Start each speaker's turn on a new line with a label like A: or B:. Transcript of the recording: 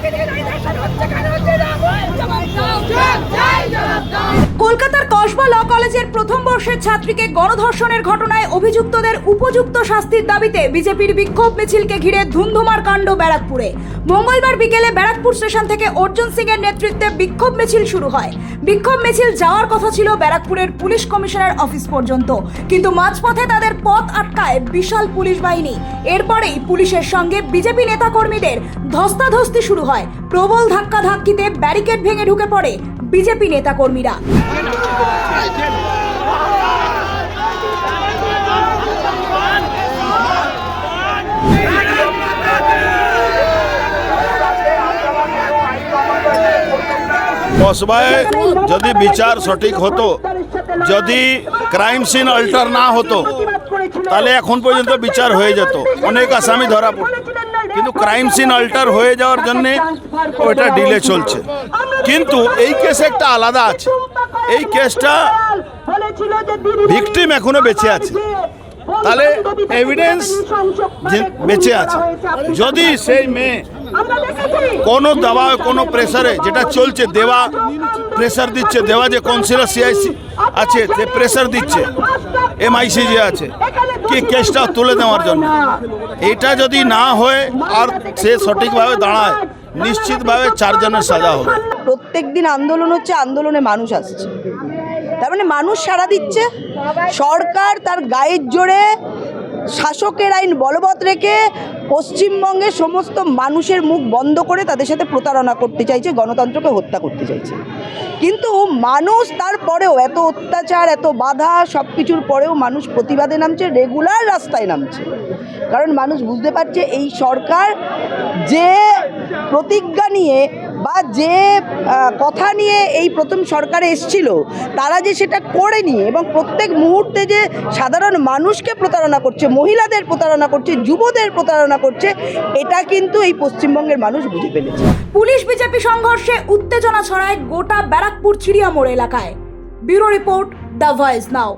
A: কলকাতার কসবা ল কলেজের প্রথম বর্ষের ছাত্রীকে গণধর্ষণের ঘটনায় অভিযুক্তদের উপযুক্ত শাস্তির দাবিতে বিজেপির বিক্ষোভ মিছিলকে ঘিরে ধুন্ধুমার কাণ্ড ব্যারাকপুরে। মঙ্গলবার বিকেলে ব্যারাকপুর স্টেশন থেকে অর্জুন সিং এর নেতৃত্বে বিক্ষোভ মিছিল শুরু হয়। বিক্ষোভ মিছিল যাওয়ার কথা ছিল ব্যারাকপুরের পুলিশ কমিশনার অফিস পর্যন্ত। কিন্তু মাঝপথে তাদের পথ আটকায় বিশাল পুলিশ বাহিনী। এরপরেই পুলিশের সঙ্গে বিজেপি নেতাকর্মীদের ধস্তাধস্তি শুরু হয়। প্রবল ধাক্কা ধাক্কিতে ব্যারিকেড ভেঙে ঢুকে পড়ে বিজেপি নেতাকর্মীরা।
B: কসবায় যদি বিচার সঠিক হতো, যদি ক্রাইম সিন অল্টার না হতো, তাহলে এখন পর্যন্ত বিচার হয়ে যেত। অনেক আসামি ধরা পড়ত। কিন্তু ক্রাইম সিন অল্টার হয়ে যাওয়ার জন্য ওইটা ডিলে চলছে। কিন্তু এই কেসে একটা আলাদা আছে। এই কেসটা ভিকটিম এখনও বেঁচে আছে। তাহলে এভিডেন্স বেঁচে আছে। যদি সেই মেয়ে কোনো দাবা, কোনো প্রেসারে যেটা চলছে, দেওয়া প্রেসার দিচ্ছে, দেওয়া যে কাউন্সিলর সিআইসি আছে, যে প্রেসার দিচ্ছে এমআইসি যে আছে কি কেসটা তুলে দেওয়ার জন্য? এটা যদি না হয় আর সে সঠিকভাবে দাঁড়ায়, নিশ্চিতভাবে চারজনের সাজা হবে।
C: প্রত্যেক দিন আন্দোলন হচ্ছে, আন্দোলনে মানুষ আসছে। তার মানে মানুষ সাড়া দিচ্ছে, সরকার তার গায়ের জোরে শাসকের আইন বলবৎ রেখে পশ্চিমবঙ্গের সমস্ত মানুষের মুখ বন্ধ করে তাদের সাথে প্রতারণা করতে চাইছে, গণতন্ত্রকে হত্যা করতে চাইছে। কিন্তু মানুষ তারপরেও এত অত্যাচার, এত বাধা সব কিছুর পরেও মানুষ প্রতিবাদে নামছে, রেগুলার রাস্তায় নামছে। কারণ মানুষ বুঝতে পারছে, এই সরকার যে প্রতিজ্ঞা নিয়ে বা যে কথা নিয়ে এই প্রথম সরকারে এসছিল, তারা যে সেটা করেনি এবং প্রত্যেক মুহূর্তে যে সাধারণ মানুষকে প্রতারণা করছে, মহিলাদের প্রতারণা করছে, যুবদের প্রতারণা করছে, এটা কিন্তু এই পশ্চিমবঙ্গের মানুষ বুঝে ফেলেছে।
A: পুলিশ বিজেপি সংঘর্ষে উত্তেজনা ছড়ায় গোটা ব্যারাকপুর চিড়িয়ামোড় এলাকায়। Bureau report the voice now.